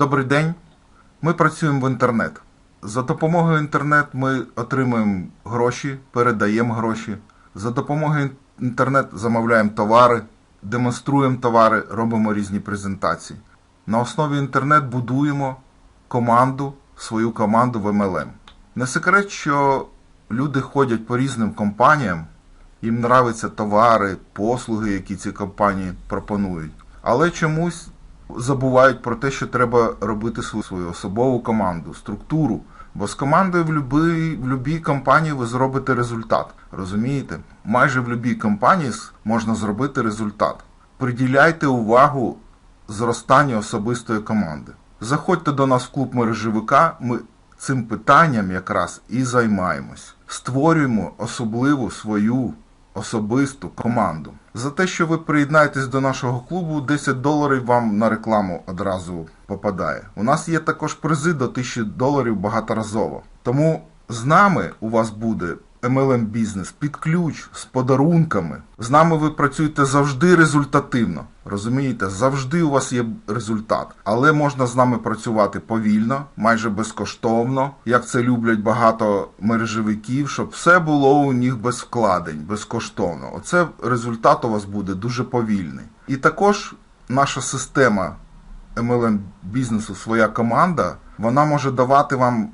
Добрий день. Ми працюємо в інтернет. За допомогою інтернет ми отримуємо гроші, передаємо гроші. За допомогою інтернет замовляємо товари, демонструємо товари, робимо різні презентації. На основі інтернет будуємо команду, свою команду в MLM. Не секрет, що люди ходять по різним компаніям, їм нравляться товари, послуги, які ці компанії пропонують. Але чомусь забувають про те, що треба робити свою, особову команду, структуру. Бо з командою в любій, в любій компанії ви зробите результат. Розумієте? Майже в будь-якій компанії можна зробити результат. Приділяйте увагу зростанню особистої команди. Заходьте до нас в клуб мережевика. Ми цим питанням якраз і займаємось. Створюємо особливу свою особисту команду. За те, що ви приєднаєтесь до нашого клубу, 10 доларів вам на рекламу одразу попадає. У нас є також призи до 1000 доларів багаторазово. Тому з нами у вас буде MLM бізнес під ключ з подарунками. З нами ви працюєте завжди результативно. Розумієте, завжди у вас є результат, але можна з нами працювати повільно, майже безкоштовно, як це люблять багато мережевиків, щоб все було у них без вкладень, безкоштовно. Оце результат у вас буде дуже повільний. І також наша система MLM бізнесу, своя команда, вона може давати вам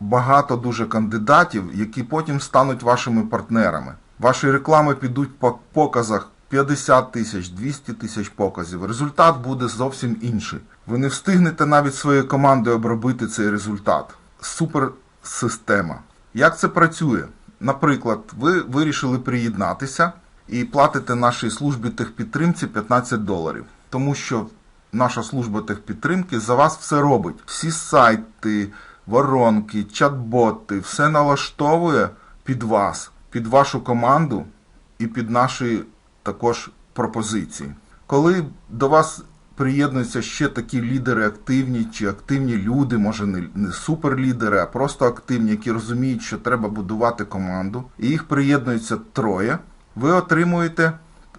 багато дуже кандидатів, які потім стануть вашими партнерами. Ваші реклами підуть по показах 50 тисяч, 200 тисяч показів. Результат буде зовсім інший. Ви не встигнете навіть своєю командою обробити цей результат. Супер система. Як це працює? Наприклад, ви вирішили приєднатися і платите нашій службі техпідтримці 15 доларів, тому що наша служба техпідтримки за вас все робить. Всі сайти, воронки, чат-боти, все налаштовує під вас, під вашу команду і під наші також пропозиції. Коли до вас приєднуються ще такі лідери активні чи активні люди, може не, не суперлідери, а просто активні, які розуміють, що треба будувати команду, і їх приєднується троє, ви отримуєте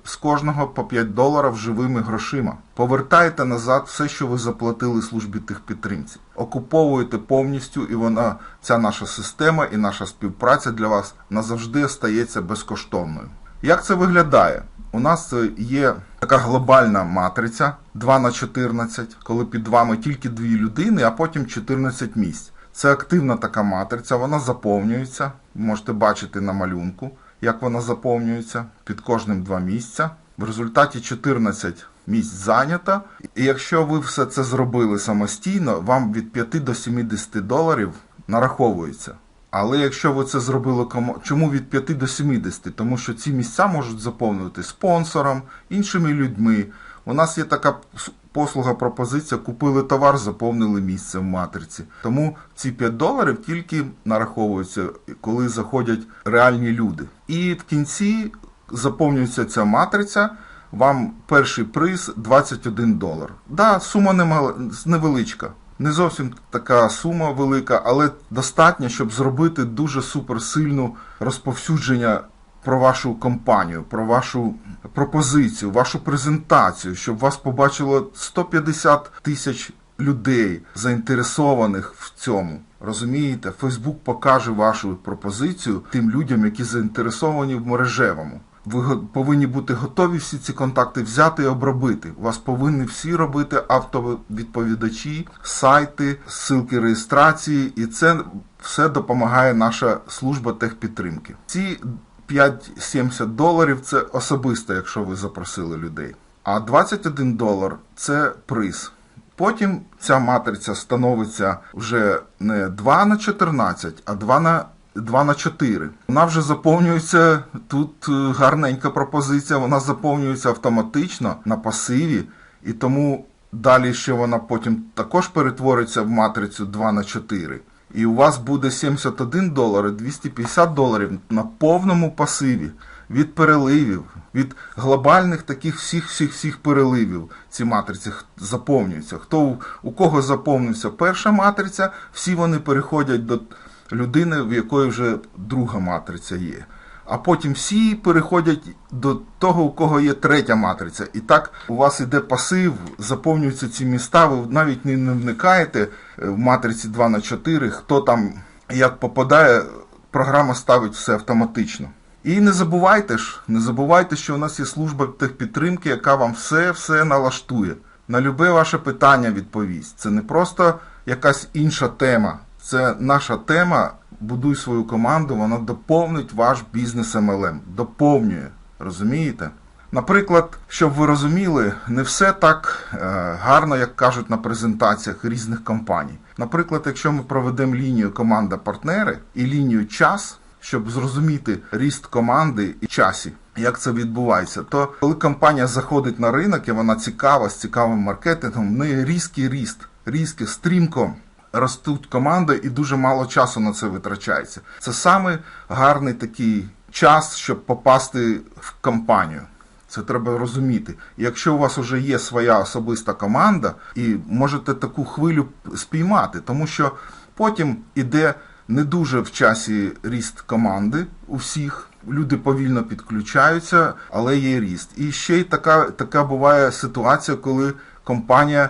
з кожного по 5 доларів живими грошима. Повертаєте назад все, що ви заплатили службі техпідтримці. Окуповуєте повністю, і вона, ця наша система і наша співпраця для вас назавжди стається безкоштовною. Як це виглядає? У нас е, є така глобальна матриця 2 на 14, коли під вами тільки дві людини, а потім 14 місць. Це активна така матриця, вона заповнюється. Можете бачити на малюнку, як вона заповнюється під кожним два місця. В результаті 14 місць зайнято. І якщо ви все це зробили самостійно, вам від 5 до 70 доларів нараховується. Але якщо ви це зробили комо... чому від 5 до 70? Тому що ці місця можуть заповнювати спонсором, іншими людьми. У нас є така послуга, пропозиція, купили товар, заповнили місце в матриці. Тому ці 5 доларів тільки нараховуються, коли заходять реальні люди. І в кінці заповнюється ця матриця. Вам перший приз 21 долар. Да, сума невеличка. Не зовсім така сума велика, але достатня, щоб зробити дуже суперсильну розповсюдження про вашу компанію, про вашу пропозицію, вашу презентацію, щоб вас побачило 150 тисяч людей, заінтересованих в цьому. Розумієте, Фейсбук покаже вашу пропозицію тим людям, які заінтересовані в мережевому. Ви повинні бути готові всі ці контакти взяти і обробити. Вас повинні всі робити автовідповідачі, сайти, ссылки реєстрації, і це все допомагає наша служба техпідтримки. Ці 5,70 доларів це особисто, якщо ви запросили людей. А 21 долар це приз. Потім ця матриця становиться вже не 2 на 14, а 2 на 2 на 4. Вона вже заповнюється тут е, гарненька пропозиція, вона заповнюється автоматично на пасиві, і тому далі ще вона потім також перетвориться в матрицю 2 на 4. І у вас буде 71 долар і 250 доларів на повному пасиві від переливів, від глобальних таких всіх всіх всіх переливів. Ці матриці заповнюються. Хто у кого заповнився перша матриця, всі вони переходять до людини, в якої вже друга матриця є. А потім всі переходять до того, у кого є третя матриця. І так у вас іде пасив, заповнюються ці міста, ви навіть не вникаєте е, в матриці 2 на 4 хто там як попадає, програма ставить все автоматично. І не забувайте ж, не забувайте, що у нас є служба техпідтримки, яка вам все-все налаштує. На любе ваше питання відповість. Це не просто якась інша тема. Це наша тема. Будуй свою команду, вона доповнить ваш бізнес MLM. Доповнює. Розумієте? Наприклад, щоб ви розуміли, не все так е, гарно, як кажуть на презентаціях різних компаній. Наприклад, якщо ми проведемо лінію команда-партнери і лінію час, щоб зрозуміти ріст команди і часі, як це відбувається, то коли компанія заходить на ринок і вона цікава з цікавим маркетингом, в неї різкий ріст, різкий, стрімко ростуть команди і дуже мало часу на це витрачається. Це саме гарний такий час, щоб попасти в компанію. Це треба розуміти. Якщо у вас вже є своя особиста команда, і можете таку хвилю спіймати, тому що потім іде не дуже в часі ріст команди у всіх. Люди повільно підключаються, але є ріст. І ще й така, така буває ситуація, коли компанія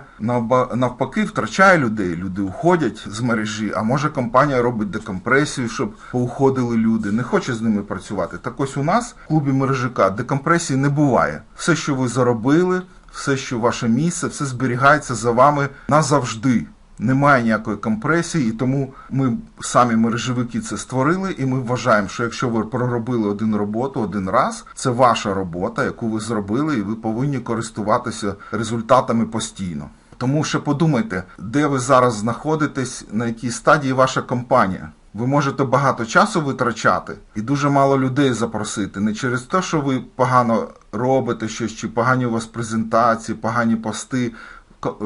навпаки втрачає людей. Люди уходять з мережі, а може компанія робить декомпресію, щоб поуходили люди, не хоче з ними працювати. Так ось у нас в клубі мережика декомпресії не буває. Все, що ви заробили, все, що ваше місце, все зберігається за вами назавжди. Немає ніякої компресії, і тому ми самі мережевики це створили, і ми вважаємо, що якщо ви проробили один роботу один раз, це ваша робота, яку ви зробили, і ви повинні користуватися результатами постійно. Тому що подумайте, де ви зараз знаходитесь, на якій стадії ваша компанія. Ви можете багато часу витрачати і дуже мало людей запросити. Не через те, що ви погано робите щось, чи погані у вас презентації, погані пости.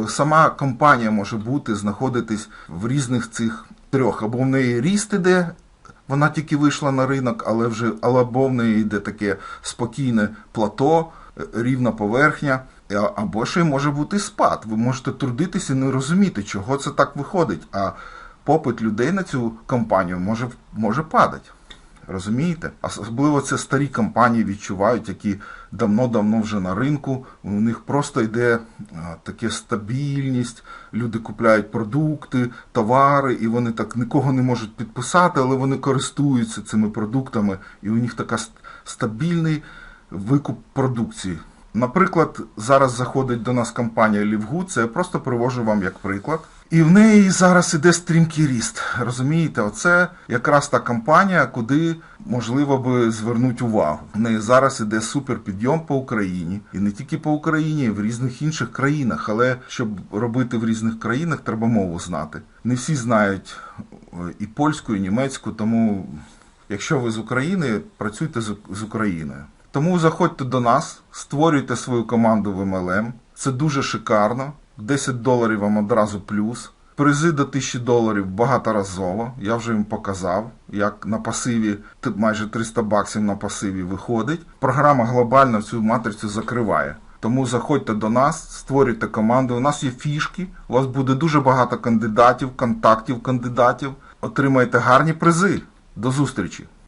Сама компанія може бути, знаходитись в різних цих трьох. Або в неї ріст іде, вона тільки вийшла на ринок, але вже або в неї йде таке спокійне плато, е, рівна поверхня, або ще може бути спад. Ви можете трудитися і не розуміти, чого це так виходить. А попит людей на цю компанію може, може падати. Розумієте? Особливо це старі компанії відчувають, які давно-давно вже на ринку. У них просто йде а, таке стабільність, люди купляють продукти, товари, і вони так нікого не можуть підписати, але вони користуються цими продуктами, і у них така стабільний викуп продукції. Наприклад, зараз заходить до нас компанія Лівгу, це я просто привожу вам як приклад. І в неї зараз іде стрімкий ріст. Розумієте, оце якраз та компанія, куди можливо би звернути увагу. В неї зараз іде супер підйом по Україні, і не тільки по Україні, і в різних інших країнах. Але щоб робити в різних країнах, треба мову знати. Не всі знають е, і польську, і німецьку, тому якщо ви з України, працюйте з, Україною. Тому заходьте до нас, створюйте свою команду в MLM. Це дуже шикарно. 10 доларів вам одразу плюс. Призи до 1000 доларів багаторазово. Я вже їм показав, як на пасиві майже 300 баксів на пасиві виходить. Програма глобально цю матрицю закриває. Тому заходьте до нас, створюйте команду. У нас є фішки, у вас буде дуже багато кандидатів, контактів кандидатів. Отримаєте гарні призи. До зустрічі!